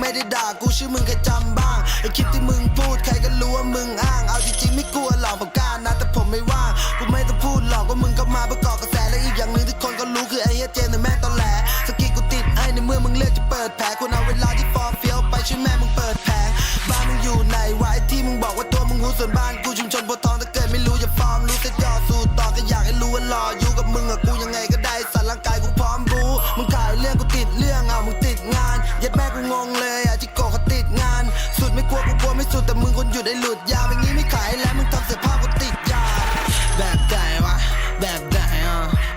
ไม่ได้ด่ากูชื่อมึงแค่จำบ้างไอคิดที่มึงพูดใครก็รู้ว่ามึงอ้าง เอาจริงๆไม่กลัวหลอกผมกล้านะแต่ผมไม่ว่างกูไม่ต้องพูดหลอกก็มึงก็มาประกอบกระแสและอีกอย่างหนึ่งที่คนก็รู้คือไอ้เฮียเจนแต่แม่ตอนแหลสกีกูติดไอ้ในเมื่อมึงเลือกจะเปิดแผลควรเอาเวลาที่ฟอร์เฟี้ยวไปช่วยแม่มึงเปิดแผลบ้านมึงอยู่ไหนวะไอ้ที่มึงบอกว่าตัวมึงหูส่วนบ้านกูชุมชนบน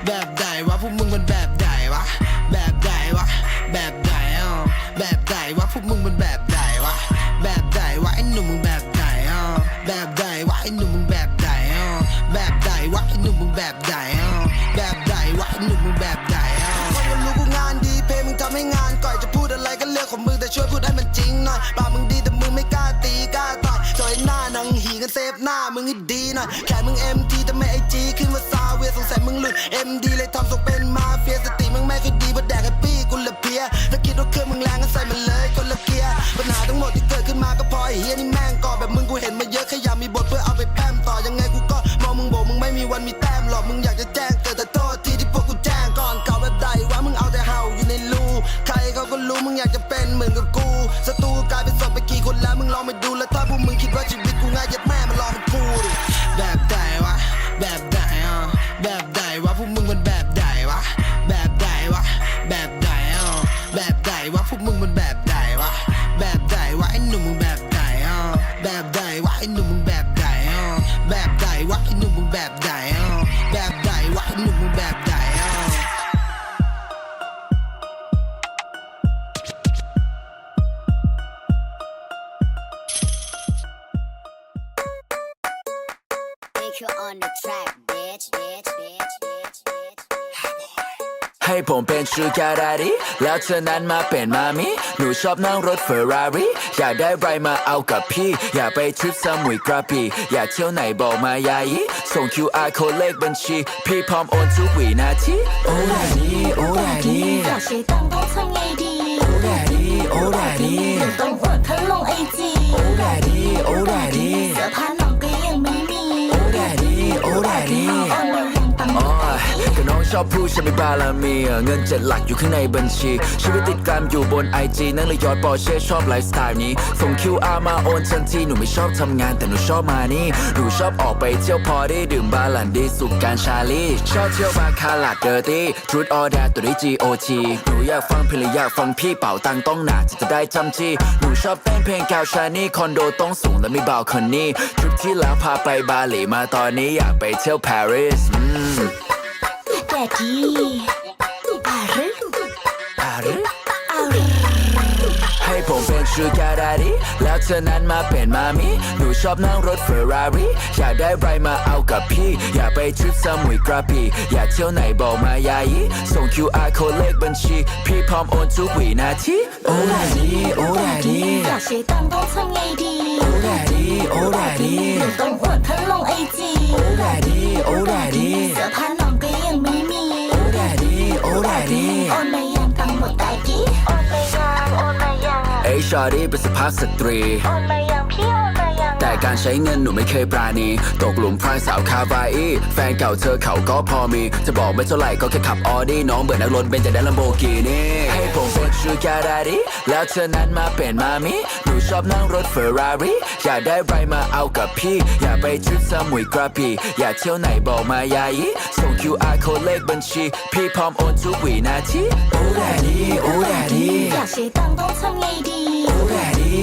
แบบใดวะพวกมึงมันแบบใดวะ แบบใดวะ แบบใดอะแบบใดวะพวกมึงมันแบบใดวะ แบบใดวะไอ้หนุ่มมึงแบบใดอะแบบใดวะไอ้หนุ่มมึงแบบใดอะแบบใดวะไอ้หนุ่มมึงแบบใดอะแบบใดวะไอ้หนุ่มมึงแบบใดอะคนมันรู้กูงานดีเพลงมึงทำให้งานก่อยจะพูดอะไรก็เรื่องของมึงแต่ช่วยพูดให้มันจริงหน่อยปากมึงดีแต่ เซฟหน้ามึงให้ดีหน่อยแค่มึงเอ็มทีแต่ไม่ไอจีขึ้นมาซาเวียสงสัยมึงหลุดเอ็มดีเลยทำส่งเป็นมาเฟียสติมึงไม่ค่อยดีเพราะแดกไอปี้กูละเพียถ้าคิดว่าเครื่องมึงแรงก็ใส่มันเลยคนละเกียร์ปัญหาทั้งหมดที่เกิดขึ้นมาก็พราะไอเฮียนี่แม่งก่อแบบมึงกูเห็นมาเยอะแค่อยากมีบทเพื่อเอาไปแพมต่อยังไงกูก็มองมึงโบมึงไม่มีวันมีแต้มหรอกมึงอยากจะแจ้งเกิดแต่โทษทีที่พวกกูแจ้งก่อนเก่าแบบใดว่ามึงเอาแต่เห่าอยู่ในรูใครเขาก็รู้มึงอยากจะเป็นเหมือนกับกูศัตรูกลายเป็นศพไปกี่คนแล้วมึงลองไปดูแล้วถ้า you're on the track bitch bitch bitch bitch bitch ให้ผมเป็นชูการารีแล้วเธอนั้นมาเป็นมามิ หนูชอบนั่งรถเฟอร์รารี่อยากได้ไรมาเอากับพี่ อยากไปทริปสมุยกระบี่อยากเที่ยวไหนบอกมายายีส่ง QR โค้ดเลขบัญชี พี่พร้อมโอนทุกวินาที โอ้ดาดีโอ้ดาดีอยา ก็น้องชอบพูดฉันมีบารมีเงินเจ็ดหลักอยู่ข้างในบัญชี ชีวิตติดกรามอยู่บนไอจีนั่งเลยยอดปอเช่ชอบไลฟ์สไตล์นี้ ส่ง QR มาโอนทันทีหนูไม่ชอบทำงานแต่หนูชอบมานี่หนูชอบออกไปเที่ยวพอได้ดื่มบาลันดีสุกการชาลีชอบเที่ยวบาคาลาดเดอร์ตี้ทรูดออเดตัวด้ GOT หนูอยากฟังเพลงอยากฟังพี่เป่าตังต้องหนาจะจะได้จำจี้หนูชอบเต้นเพลงกาวชานี่คอนโดต้องสูงและมีบาลคอนนี่ทริปที่แล้วพาไปบาหลีมาตอนนี้อยากไปเที่ยวปารีส อืมแต่ดีอารึอารึให้ผมเป็นชูการารีแล้วเธอนั้นมาเป็นมามิหนูชอบนั่งรถเฟอร์รารี่อยากได้ไรมาเอากับพี่ อยากไปทริปสมุยกระบี่อยากเที่ยวไหนบอกมายายีส่ง QR โค้ดเลขบัญชี พี่พร้อมโอนทุกวินาทีโอ้ดาดีโอ้ดาดีอยากใช้ตังค์ต้องทำไงดีโอ้ดาดีโอ้ดาดีต้องอวดท่านลง ชอรี่เป็นสภาพสตรี โอนมายังพี่โอนมายังแต่การใช้เงินหนูไม่เคยปราณี ตกหลุมพรางสาวคาบาอีแฟนเก่าเธอเขาก็พอมี จะบอกไม่เท่าไหร่ก็แค่ขับออดี้น้องเบื่อนักรถเบนจะได้ลัมโบกินี่ให้ผมเป็นชูการารีแล้วเธอนั้นมาเป็นมามิหนูชอบนั่งรถเฟอร์รารี่อยากได้ไรมาเอากับพี่ อยากไปทริปสมุยกระบี่อยากเที่ยวไหนบอกมายายีส่ง QR โค้ดเลขบัญชี พี่พร้อมโอนทุกวินาทีโอ้ดาดีโอ้ดาดีอยากใช้ตังค์ต้องทำไงดี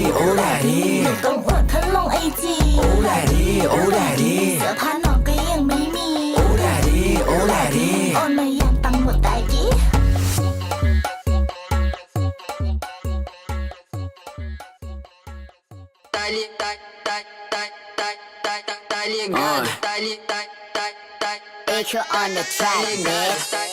โอ้ดาดีโอ้ดาดี ต้องอวดท่านลงไอจี โอ้ดาดีโอ้ดาดี เสื้อผ้าน้องก็ยังไม่มี โอ้ดาดีโอ้ดาดี โอนมายังตังค์หมดตายกี้ Take you on the track, bitch.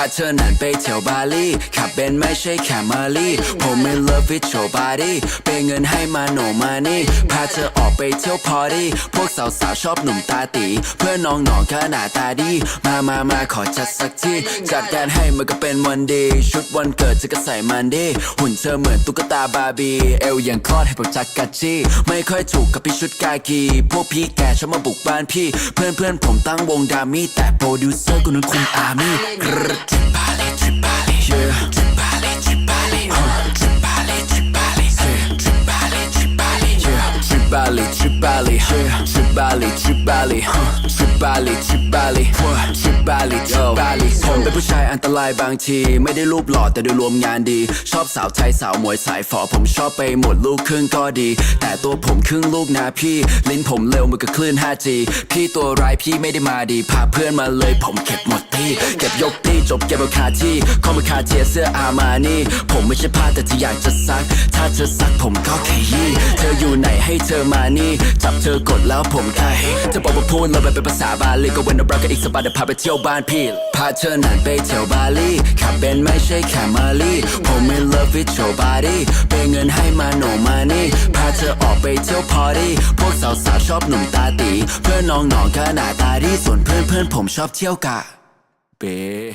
าเธอนั้นไปเที่ยวบาหลีขับเบนไม่ใช่แคมาลีผม in love with your body เปย์เงินให้มาโนมานี่พาเธอออกไปเที่ยวพอดีพวกสาวๆชอบหนุ่มตาตี เพื่อนน้องๆก็หน้าตาดี มามามาขอจัดสักทีจัดการให้มันก็เป็นวันดี ชุดวันเกิดเธอก็ใส่มันดี หุ่นเธอเหมือนตุ๊กตาบาร์บี้เอวย่างคลอดให้ผมจักกัดจี้ไม่ค่อยถูกกับพี่ชุดกากี พวกพี่แกชอบมาบุกบ้านพี่ เพื่อนเพื่อนๆผมตั้งวงดามี่แต่โปรดิวเซอร์คนนั้นคุมอามี่ Bali, trip Bali, ผมเป็นผู้ชายอันตรายบางที ไม่ได้รูปหล่อแต่โดยรวมงานดี ชอบสาวไทยสาวมวยสายฝอผมชอบไปหมดลูกครึ่งก็ดี แต่ตัวผมครึ่งลูกนะพี่ ลิ้นผมเร็วมือก็คลื่น 5G พี่ตัวร้ายพี่ไม่ได้มาดี พาเพื่อนมาเลยผมเข็ดหมดี่เก็บยกตีจบเก็บเอาคาที่ข้อมือคาเทียเสื้ออามานี่ผมไม่ใช่ผ้าแต่ที่อยากจะซัก ถ้าเธอซักผมก็ขยี้เธออยู่ไหนให้เธอมานี่ จับเธอกดแล้วผมไทยเธอบอกว่าพูดเราไปเป็นภาษาบาลีก็เว้นเอารักกับอีกสบัดเดี๋ยวพาไปเที่ยวบ้านพี่พาเธอหนันไปเที่ยวบาลีขับเบนไม่ใช่แค่มาลีผมไม่ love with your body เปย์เงินให้มาโนมานี่พาเธอออกไปเที่ยวพอดีพวกสาวๆชอบหนุ่มตาตี เพื่อนน้องๆก็หน้าตาดีส่วนเพื่อนๆผมชอบเที่ยวกะ P.